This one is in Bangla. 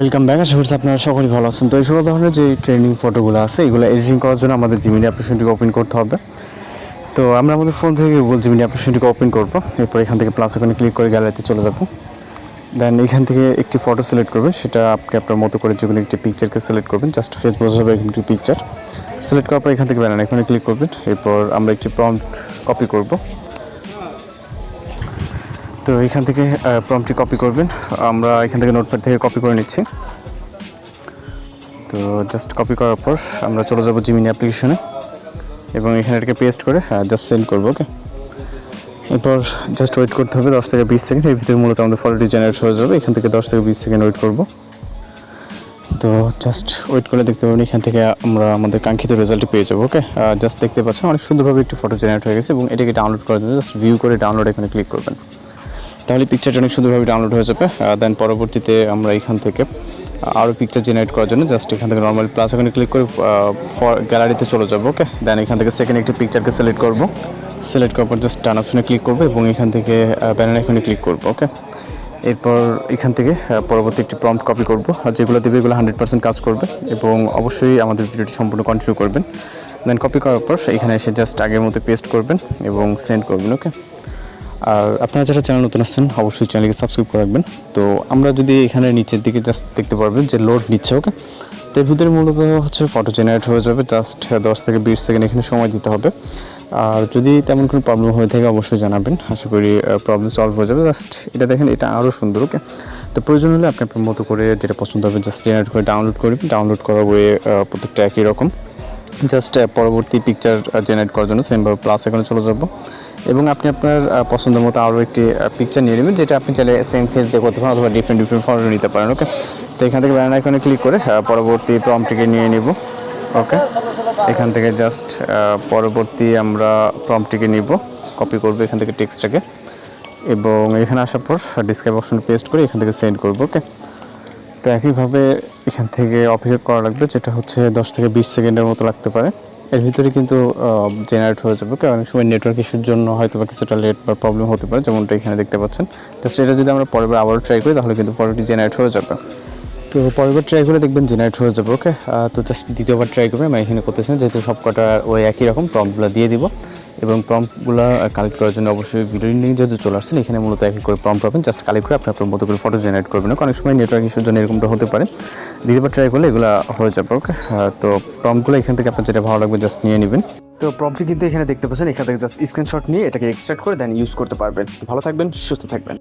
ওয়েলকাম ব্যাক আশা করছি আপনারা সকলেই ভালো আছেন। তো এই সকল ধরনের যে ট্রেনিং ফটোগুলো আছে, এগুলো এডিটিং করার জন্য আমাদের জিমিনি অ্যাপ্লিকেশনটিকে ওপেন করতে হবে। তো আমরা আমাদের ফোন থেকে গুগল জিমিনি অ্যাপ্লিকেশনটিকে ওপেন করব। এরপর এখান থেকে প্লাস ওখানে ক্লিক করে গ্যালারিতে চলে যাব। দেন এখান থেকে একটি ফটো সিলেক্ট করবেন সেটা আপনি আপনার মতো করে যে কোনো একটি পিকচারকে সিলেক্ট করবেন। জাস্ট ফেস বোঝা যাবে এখানে একটি পিকচার সিলেক্ট করার পর এখান থেকে ব্যানার এখানে ক্লিক করবেন। এরপর আমরা একটি প্রম্পট কপি করব। তো এখান থেকে প্রম্পটি কপি করবেন। আমরা এখান থেকে নোটপ্যাড থেকে কপি করে নিচ্ছি। তো জাস্ট কপি করার পর আমরা চলে যাব জিমিনি অ্যাপ্লিকেশনে এবং এখানে এটাকে পেস্ট করে জাস্ট সেন্ড করব ওকে এরপর জাস্ট ওয়েট করতে হবে দশ থেকে বিশ সেকেন্ড। এর ভিতরে মূলত আমাদের ফটোটি জেনারেট হয়ে যাবে। এখান থেকে দশ থেকে বিশ সেকেন্ড ওয়েট করব। তো জাস্ট ওয়েট করে দেখতে পাবেন এখান থেকে আমরা আমাদের কাঙ্ক্ষিত রেজাল্টটি পেয়ে যাব ওকে জাস্ট দেখতে পাচ্ছেন, অনেক সুন্দরভাবে একটি ফটো জেনারেট হয়ে গেছে এবং এটাকে ডাউনলোড করার জন্য জাস্ট ভিউ করে ডাউনলোড এখানে ক্লিক করবেন। তাহলে পিকচারটা অনেক সুন্দরভাবে ডাউনলোড হয়ে যাবে। দেন পরবর্তীতে আমরা এখান থেকে আরও পিকচার জেনারেট করার জন্য জাস্ট এখান থেকে নর্মাল প্লাস এখানে ক্লিক করে গ্যালারিতে চলে যাব ওকে দেন এখান থেকে সেকেন্ড একটি পিকচারকে সিলেক্ট করব। সিলেক্ট করার পর জাস্ট টান অপশনে ক্লিক করব এবং এখান থেকে ব্যানার এখানে ক্লিক করব ওকে এরপর এখান থেকে পরবর্তী একটি প্রম্পট কপি করব। আর যেগুলো দেবে এগুলো হান্ড্রেড পার্সেন্ট কাজ করবে এবং অবশ্যই আমাদের ভিডিওটি সম্পূর্ণ কন্টিনিউ করবেন। দেন কপি করার পর এখানে এসে জাস্ট আগের মতো পেস্ট করবেন এবং সেন্ড করবেন ওকে আর আপনারা যারা চ্যানেল নতুন আসছেন, অবশ্যই চ্যানেলকে সাবস্ক্রাইব করে রাখবেন। তো আমরা যদি এখানে নিচের দিকে জাস্ট দেখতে পারবেন যে লোড নিচ্ছে ওকে তো এর ভিতরে মূলত হচ্ছে ফটো জেনারেট হয়ে যাবে। জাস্ট দশ থেকে বিশ সেকেন্ড এখানে সময় দিতে হবে। আর যদি তেমন কোনো প্রবলেম হয়ে থাকে, অবশ্যই জানাবেন। আশা করি প্রবলেম সলভ হয়ে যাবে। জাস্ট এটা দেখেন, এটা আরও সুন্দর ওকে তো প্রয়োজন হলে আপনি আপনার মতো করে যেটা পছন্দ হবে জাস্ট জেনারেট করে ডাউনলোড করবেন ডাউনলোড করার ওয়ে প্রত্যেকটা একই রকম। জাস্ট পরবর্তী পিকচার জেনারেট করার জন্য সেমভাবে প্লাস এখানে চলে যাব। এবং আপনি আপনার পছন্দ মতো আরও একটি পিকচার নিয়ে নেবেন, যেটা আপনি চাইলে সেম ফেস দিয়ে করতে পারেন অথবা ডিফারেন্ট ডিফারেন্ট ফটো নিতে পারেন ওকে তো এখান থেকে ব্যানার এখানে ক্লিক করে পরবর্তী প্রম্পটিকে নিয়ে নিব ওকে এখান থেকে জাস্ট পরবর্তী আমরা প্রম্পটিকে নিব কপি করব এখান থেকে টেক্সটটাকে এবং এখানে আসার পর ডিসক্রাইব অপশন পেস্ট করে এখান থেকে সেন্ড করব ওকে তো একইভাবে এখান থেকে অপেক্ষা করা লাগবে, যেটা হচ্ছে দশ থেকে বিশ সেকেন্ডের মতো লাগতে পারে। এর ভিতরে কিন্তু জেনারেট হয়ে যাবে। কারণ অনেক সময় নেটওয়ার্ক ইস্যুর জন্য হয়তো বা কিছুটা লেট বা প্রবলেম হতে পারে, যেমনটা এখানে দেখতে পাচ্ছেন। জাস্ট এটা যদি আমরা পরের বার আবারও ট্রাই করি, তাহলে কিন্তু পরেরটি জেনারেট হয়ে যাবে। তো পরেরবার ট্রাই করে দেখবেন জেনারেট হয়ে যাবে ওকে তো জাস্ট দ্বিতীয়বার ট্রাই করবেন, আমি এখানে করতেছি যেহেতু সব কটা ওই একই রকম প্রম্পটগুলো দিয়ে দিব। এবং প্রম্পটগুলো কালেক্ট করার জন্য অবশ্যই ভিডিও নিয়ে যেহেতু চলে আসছেন এখানে মূলত একই করে প্রম্পট পাবেন। জাস্ট কালেক্ট করে আপনি আপনার মতো করে ফটো জেনারেট করবেন? অনেক সময় নেটওয়ার্ক ইস্যুর জন্য এরকমটা হতে পারে। দ্বিতীয়বার ট্রাই করলে এগুলো হয়ে যাবে ওকে তো প্রমগুলো এখান থেকে আপনার যেটা ভালো লাগবে জাস্ট নিয়ে নেবেন। তো প্রমটি কিন্তু এখানে দেখতে পাচ্ছেন, এখান থেকে জাস্ট স্ক্রিনশট নিয়ে এটাকে এক্সট্রাক্ট করে দেন ইউজ করতে পারবেন। ভালো থাকবেন, সুস্থ থাকবেন।